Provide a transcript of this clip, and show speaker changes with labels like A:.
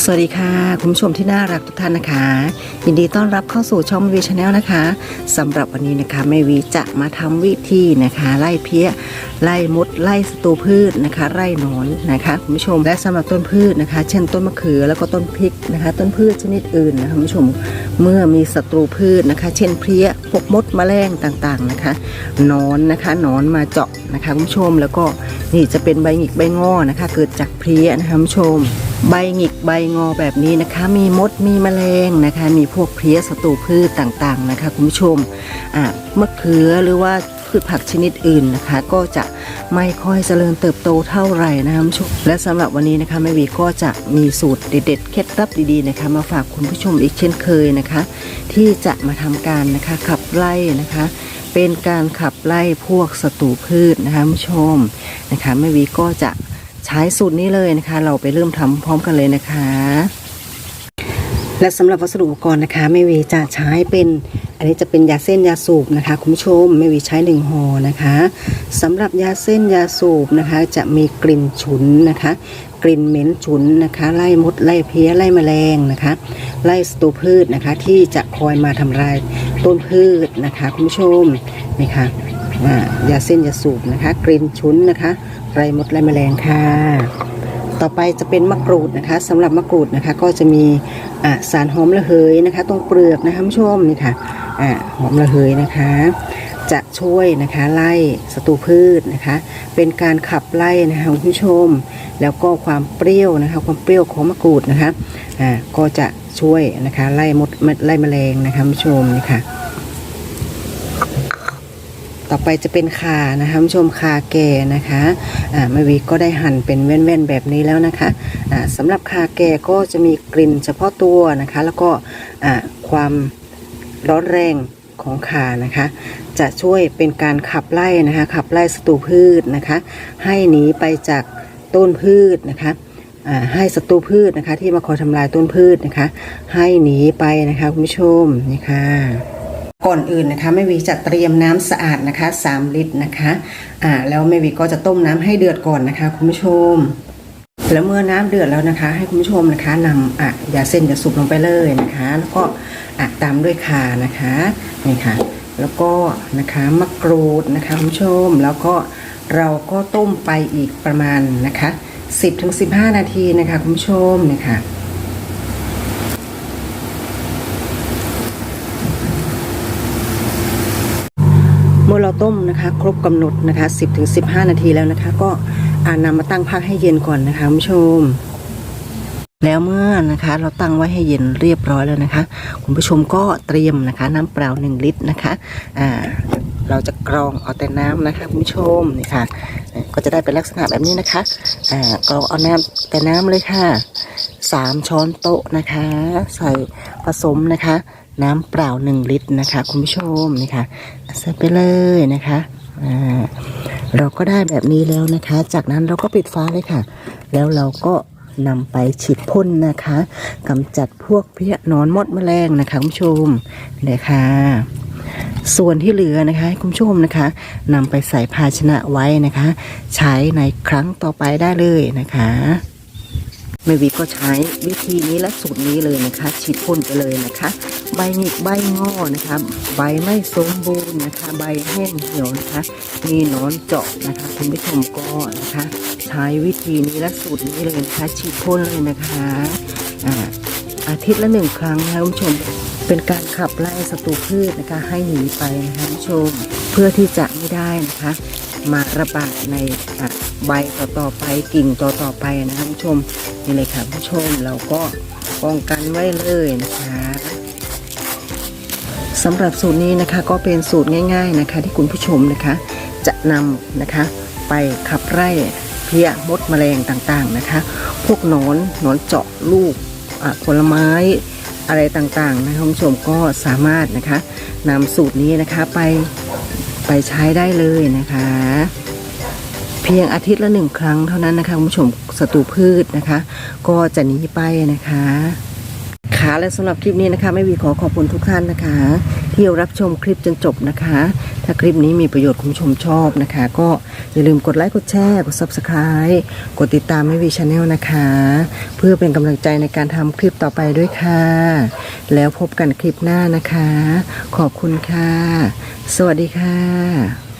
A: สวัสดีค่ะคุณผู้ชมที่น่ารักทุกท่านนะคะ ยินดีต้อนรับเข้าสู่ช่องวีชาแนลนะคะสำหรับวันนี้นะคะแม่วีจะมาทำวิธีนะคะ ไล่เพี้ยไล่มดไล่ศัตรูพืชนะคะ ไล่หนอนนะคะคุณผู้ชมและสำหรับต้นพืชนะคะ เช่นต้นมะเขือแล้วก็ต้นพริกนะคะ ต้นพืชชนิดอื่นนะคะคุณผู้ชมเมื่อมีศัตรูพืชนะคะ เช่นเพลี้ยพวกมดแมลงต่างๆนะคะหนอนนะคะหนอนมาเจาะนะคะคุณผู้ชมแล้วก็นี่จะเป็นใบหงิกใบงอนะคะ เกิดจากเพลี้ยนะคะคุณผู้ชม ใบหงิกใบงอแบบนี้นะคะ มีมดมีแมลงนะคะ มีพวกเพลี้ยศัตรูพืชต่างๆนะคะ คุณผู้ชมอะมะเขือหรือว่าพืชผักชนิดอื่นนะคะ ก็จะไม่ค่อยเจริญเติบโตเท่าไหร่นะคะคุณผู้ชมและสำหรับวันนี้นะคะแม่วีก็จะมีสูตรเด็ด ๆ เคล็ดลับดีๆนะคะ มาฝากคุณผู้ชมอีกเช่นเคยนะคะ ที่จะมาทำการนะคะขับไล่นะคะ เป็นการขับไล่พวกศัตรูพืชนะคะคุณผู้ชมนะคะแม่วีก็จะ ใช้สูตรนี้เลยนะคะ เราไปเริ่มทำพร้อมกันเลยนะคะ และสำหรับวัสดุอุปกรณ์นะคะแม่วีจะใช้เป็นอันนี้จะเป็นยาเส้นยาสูบนะคะคุณผู้ชมแม่วีใช้หนึ่งห่อนะคะสำหรับยาเส้นยาสูบนะคะ จะมีกลิ่นฉุนนะคะ กลิ่นเหม็นฉุนนะคะ ไล่มดไล่เพี้ยไล่แมลงนะคะ ไล่ศัตรูพืชนะคะ ที่จะคอยมาทำลายต้นพืชนะคะ คุณผู้ชมนี่ค่ะ ยาเส้นยาสูบนะคะ กลิ่นฉุนนะคะไล่มดไล่แมลงค่ะ ต่อไปจะเป็นมะกรูดนะคะสำหรับมะกรูดนะคะ ก็จะมีสารหอมระเหยนะคะ ตรงเปลือกนะคะผู้ชมนี่ค่ะอ่าหอมระเหยนะคะ จะช่วยนะคะไล่ศัตรูพืชนะคะ เป็นการขับไล่นะคะคุณผู้ชม แล้วก็ความเปรี้ยวนะคะ ความเปรี้ยวของมะกรูดนะคะก็จะช่วยนะคะไล่มดไล่แมลงนะคะผู้ชมนี่ค่ะ ต่อไปจะเป็นขานะคะคุณผู้ชมข่าแก่นะคะอ่าแม่วีก็ได้หั่นเป็นแว่นๆแบบนี้แล้วนะคะอ่าสำหรับข่าแก่ก็จะมีกลิ่นเฉพาะตัวนะคะ แล้วก็อ่าความร้อนแรงของขานะคะ จะช่วยเป็นการขับไล่นะคะขับไล่ศัตรูพืชนะคะ ให้หนีไปจากต้นพืชนะคะอ่าให้ศัตรูพืชนะคะ ที่มาคอยทำลายต้นพืชนะคะ ให้หนีไปนะคะคุณผู้ชมนี่ค่ะ ก่อนอื่นนะคะแม่วีจะเตรียมน้ำสะอาดนะคะ 3 ลิตรนะคะอ่าแล้วแม่วีก็จะต้มน้ำให้เดือดก่อนนะคะ คุณผู้ชม แล้วเมื่อน้ำเดือดแล้วนะคะ ให้คุณผู้ชมนะคะนำอะยาเส้นยาสูบลงไปเลยนะคะ แล้วก็อะตามด้วยข่านะคะนี่ค่ะ แล้วก็นะคะมะกรูดนะคะคุณผู้ชม แล้วก็เราก็ต้มไปอีกประมาณนะคะ 10-15 นาทีนะคะคุณผู้ชมนี่ค่ะ เมื่อเราต้มนะคะ ครบกำหนดนะคะ 10ถึง15 นาทีแล้วนะคะ ก็อ่านำมาตั้งพักให้เย็นก่อนนะคะคุณผู้ชม แล้วเมื่อนะคะ เราตั้งไว้ให้เย็นเรียบร้อยแล้วนะคะ คุณผู้ชมก็เตรียมนะคะ น้ำเปล่า 1 ลิตรนะคะอ่าเราจะกรองเอาแต่น้ำนะคะคุณผู้ชมนี่ค่ะ ก็จะได้เป็นลักษณะแบบนี้นะคะอ่ากรองเอาน้ำแต่น้ำเลยค่ะสามช้อนโต๊ะนะคะ ใส่ผสมนะคะ น้ำเปล่า1ลิตรนะคะ คุณผู้ชมนี่ค่ะใส่ไปเลยนะคะเราก็ได้แบบนี้แล้วนะคะ จากนั้นเราก็ปิดฟ้าเลยค่ะ แล้วเราก็นำไปฉีดพ่นนะคะกำจัดพวกเพี้ยนอนมดแมลงนะคะคุณผู้ชมเลยค่ะส่วนที่เหลือนะคะคุณผู้ชมนะคะนำไปใส่ภาชนะไว้นะคะ ใช้ในครั้งต่อไปได้เลยนะคะ แม่วีก็ใช้วิธีนี้และสูตรนี้เลยนะคะฉีดพ่นไปเลยนะคะ ใบหงิกใบงอนะคะ ใบไม่สมบูรณ์นะคะ ใบแห้งเหี่ยวนะคะ มีหนอนเจาะนะคะคุณผู้ชมก็นะคะ ใช้วิธีนี้และสูตรนี้เลยนะคะฉีดพ่นเลยนะคะอ่าอาทิตย์ละหนึ่งครั้งนะคะคุณผู้ชมเป็นการขับไล่ศัตรูพืชนะคะให้หนีไปนะคะคุณผู้ชมเพื่อที่จะไม่ได้นะคะ มาระบาดในอะใบต่อๆไปกิ่งต่อๆไปนะคะคุณผู้ชมนี่เลยค่ะคุณผู้ชมเราก็ป้องกันไว้เลยนะคะสำหรับสูตรนี้นะคะก็เป็นสูตรง่าย ๆนะคะ ที่คุณผู้ชมนะคะ จะนำนะคะไปขับไล่เพี้ยมดแมลงต่างๆนะคะ พวกหนอนหนอนเจาะลูกผลไม้อะไรต่างๆนะคะคุณผู้ชมก็สามารถนะคะนำสูตรนี้นะคะไป ไปใช้ได้เลยนะคะ เพียงอาทิตย์ละหนึ่งครั้งเท่านั้นนะคะคุณผู้ชมศัตรูพืชนะคะ ก็จะหนีไปนะคะค่ะและสำหรับคลิปนี้นะคะ ไม่วีขอขอบคุณทุกท่านนะคะ ที่รับชมคลิปจนจบนะคะ ถ้าคลิปนี้มีประโยชน์คุณผู้ชมชอบนะคะ ก็อย่าลืมกดไลค์กดแชร์กด subscribe กดติดตามไม่วีชาแนลนะคะ เพื่อเป็นกำลังใจในการทำคลิปต่อไปด้วยค่ะ แล้วพบกันคลิปหน้านะคะ ขอบคุณค่ะ สวัสดีค่ะ